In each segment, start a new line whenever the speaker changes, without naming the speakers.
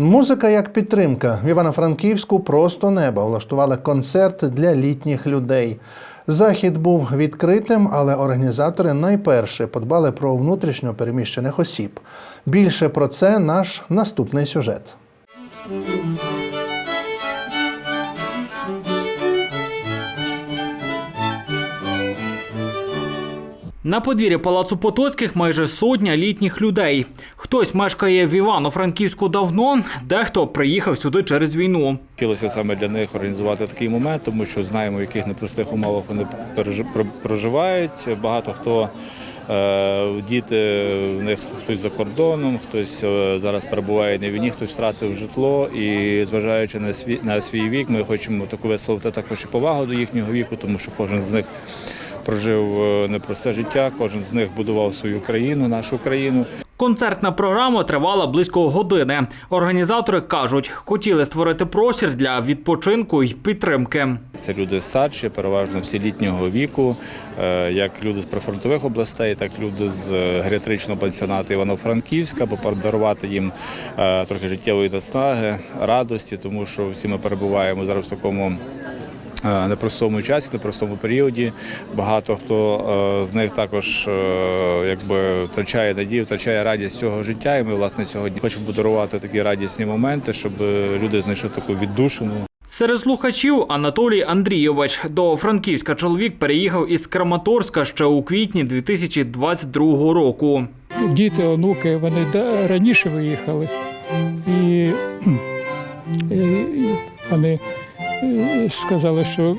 Музика як підтримка. В Івано-Франківську просто неба влаштували концерт для літніх людей. Захід був відкритим, але організатори найперше подбали про внутрішньо переміщених осіб. Більше про це наш наступний сюжет.
На подвір'ї палацу Потоцьких майже сотня літніх людей. Хтось мешкає в Івано-Франківську давно, дехто приїхав сюди через війну.
Хотілося саме для них організувати такий момент, тому що знаємо, в яких непростих умовах вони проживають. Багато хто е, діти в них хтось за кордоном, хтось е, зараз перебуває на війні, хтось втратив житло. І зважаючи на свій на свій вік, ми хочемо таку висловити також і повагу до їхнього віку, тому що кожен з них. Прожив е, непросте життя, кожен з них будував свою країну, нашу країну.
Концертна програма тривала близько години. Організатори кажуть, хотіли створити простір для відпочинку і підтримки.
Це люди старші, переважно всі літнього віку, е, як люди з прифронтових областей, так і люди з е, геріатричного пансіонату Івано-Франківська, бо подарувати їм трохи життєвої наснаги, радості, тому що всі ми перебуваємо зараз в такому. Е, Непростому часі, непростому періоді. Багато хто е, з них також е, якби втрачає надію, втрачає радість цього життя. І ми власне сьогодні хочемо подарувати такі радісні моменти, щоб люди знайшли таку віддушину,
Серед слухачів Анатолій Андрійович до Франківська чоловік переїхав із Краматорська ще у квітні 2022 року.
діти, онуки, вони раніше виїхали. І, і вони е, сказали, що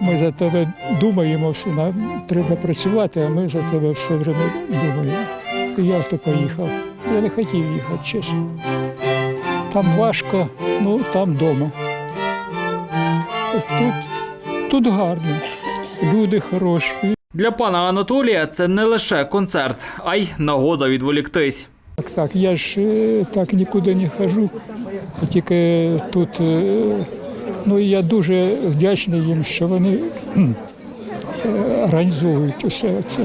ми за тебе думаємо, все, нам треба працювати, а ми за тебе все время думаємо. І я то поїхав. Я не хотів їхати, чесно. Там важко, ну там вдома. Тут, тут гарно, люди хороші.
Для пана Анатолія це не лише концерт, а й нагода відволіктись.
Так, так, я ж е, так нікуди не хожу, тільки тут. Ну і я дуже вдячний їм, що вони е, організовують усе це.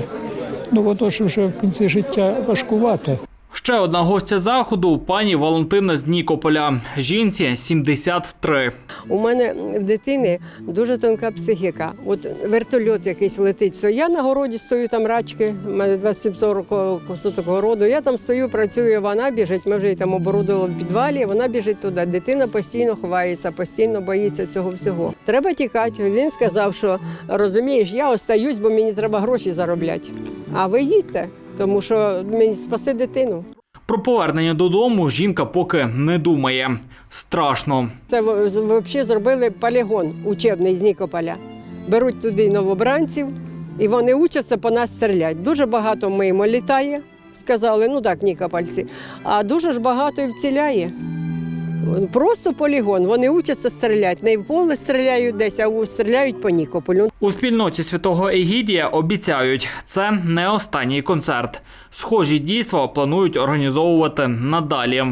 Ну воно ж вже в кінці життя важкувате.
Ще одна гостя заходу пані Валентина з Нікополя. Жінці 73.
У мене в дитини дуже тонка психіка. От вертольот якийсь летить. що Я на городі стою там рачки, у мене 27-40 соток городу. Я там стою, працюю, вона біжить. Ми вже її там оборудували в підвалі. Вона біжить туди. Дитина постійно ховається, постійно боїться цього всього. Треба тікати. Він сказав, що розумієш, я остаюсь, бо мені треба гроші заробляти. А ви їдьте, тому що мені спаси дитину.
Про повернення додому жінка поки не думає. Страшно.
Це взагалі зробили полігон учебний з Нікополя. Беруть туди новобранців, і вони учаться по нас стріляти. Дуже багато мимо літає, сказали, ну так, нікопольці, а дуже ж багато і вціляє. Просто полігон. Вони учаться стріляти. Не в поле стріляють десь, а стріляють по Нікополю.
У спільноті святого Егідія обіцяють, це не останній концерт. Схожі дійства планують організовувати надалі.